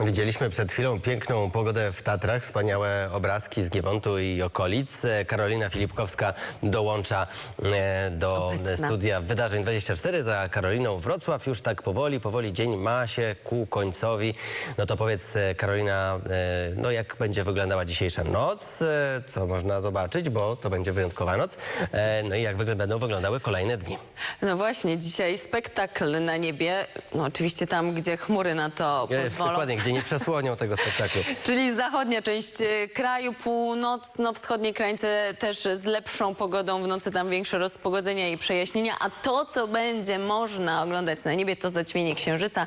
Widzieliśmy przed chwilą piękną pogodę w Tatrach, wspaniałe obrazki z Giewontu i okolic. E, Karolina Filipkowska dołącza e, do Obecna. studia Wydarzeń 24 za Karoliną Wrocław. Już tak powoli, powoli dzień ma się ku końcowi. No to powiedz e, Karolina, no jak będzie wyglądała dzisiejsza noc, co można zobaczyć, bo to będzie wyjątkowa noc. No i jak będą wyglądały kolejne dni. No właśnie, dzisiaj spektakl na niebie. No oczywiście tam, gdzie chmury na to pozwolą. Dokładnie, gdzie nie przesłonią tego spektaklu. Czyli zachodnia część e, kraju, północno-wschodnie krańce też z lepszą pogodą, w nocy tam większe rozpogodzenia i przejaśnienia, a to, co będzie można oglądać na niebie, to zaćmienie księżyca.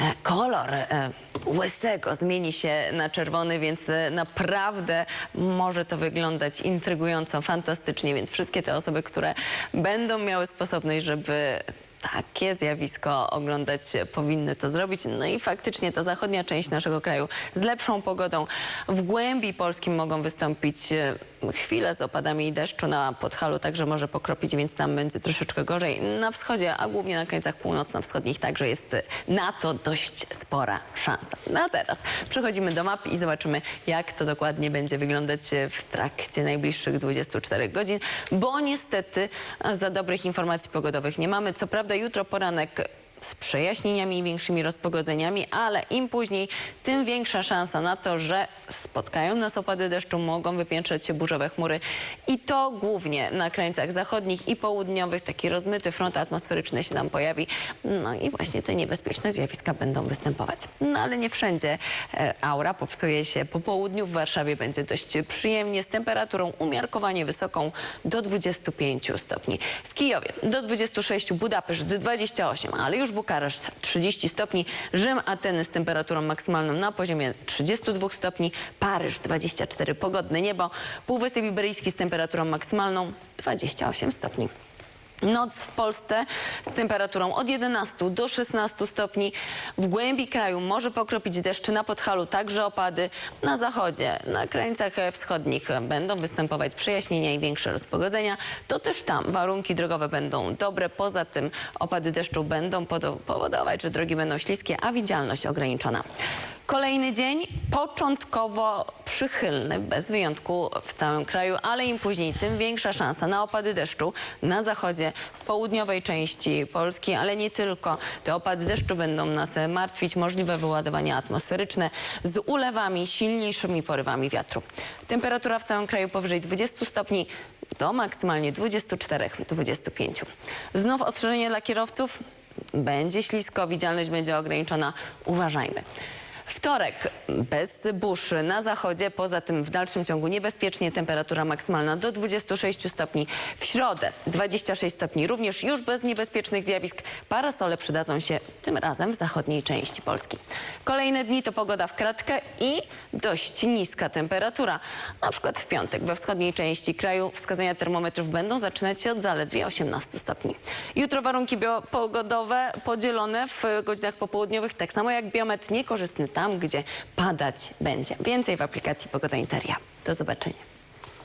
E, Kolor e, łysego zmieni się na czerwony, więc naprawdę może to wyglądać intrygująco, fantastycznie, więc wszystkie te osoby, które będą miały sposobność, żeby takie zjawisko oglądać powinny to zrobić. No i faktycznie ta zachodnia część naszego kraju z lepszą pogodą. W głębi polskim mogą wystąpić e, chwile z opadami i deszczu na Podhalu, także może pokropić, więc tam będzie troszeczkę gorzej. Na wschodzie, a głównie na krańcach północno-wschodnich także jest na to dość spora szansa. No a teraz przechodzimy do map i zobaczymy, jak to dokładnie będzie wyglądać e, w trakcie najbliższych 24 godzin, bo niestety e, za dobrych informacji pogodowych nie mamy. Co prawda jutro poranek z przejaśnieniami i większymi rozpogodzeniami, ale im później, tym większa szansa na to, że spotkają nas opady deszczu, mogą wypiętrzać się burzowe chmury i to głównie na krańcach zachodnich i południowych. Taki rozmyty front atmosferyczny się nam pojawi. No i właśnie te niebezpieczne zjawiska będą występować. No ale nie wszędzie e, aura popsuje się po południu. W Warszawie będzie dość przyjemnie z temperaturą umiarkowanie wysoką do 25 stopni. W Kijowie do 26, Budapeszt 28, ale już Bukareszt 30 stopni, Rzym, Ateny z temperaturą maksymalną na poziomie 32 stopni, Paryż 24, pogodne niebo, Półwysep Iberyjski z temperaturą maksymalną 28 stopni. Noc w Polsce z temperaturą od 11 do 16 stopni. W głębi kraju może pokropić deszcz na Podhalu, także opady. Na zachodzie, na krańcach wschodnich będą występować przejaśnienia i większe rozpogodzenia. To też tam warunki drogowe będą dobre. Poza tym opady deszczu będą powodować, że drogi będą śliskie, a widzialność ograniczona. Kolejny dzień początkowo przychylny, bez wyjątku w całym kraju, ale im później, tym większa szansa na opady deszczu na zachodzie, w południowej części Polski, ale nie tylko. Te opady deszczu będą nas martwić, możliwe wyładowania atmosferyczne z ulewami, silniejszymi porywami wiatru. Temperatura w całym kraju powyżej 20 stopni do maksymalnie 24-25. Znów ostrzeżenie dla kierowców. Będzie ślisko, widzialność będzie ograniczona. Uważajmy. Wtorek bez burz na zachodzie, poza tym w dalszym ciągu niebezpiecznie, temperatura maksymalna do 26 stopni. W środę 26 stopni, również już bez niebezpiecznych zjawisk. Parasole przydadzą się tym razem w zachodniej części Polski. Kolejne dni to pogoda w kratkę i dość niska temperatura. Na przykład w piątek we wschodniej części kraju wskazania termometrów będą zaczynać się od zaledwie 18 stopni. Jutro warunki pogodowe podzielone w godzinach popołudniowych, tak samo jak biometr niekorzystny tam, gdzie padać będzie. Więcej w aplikacji Pogoda Interia. Do zobaczenia.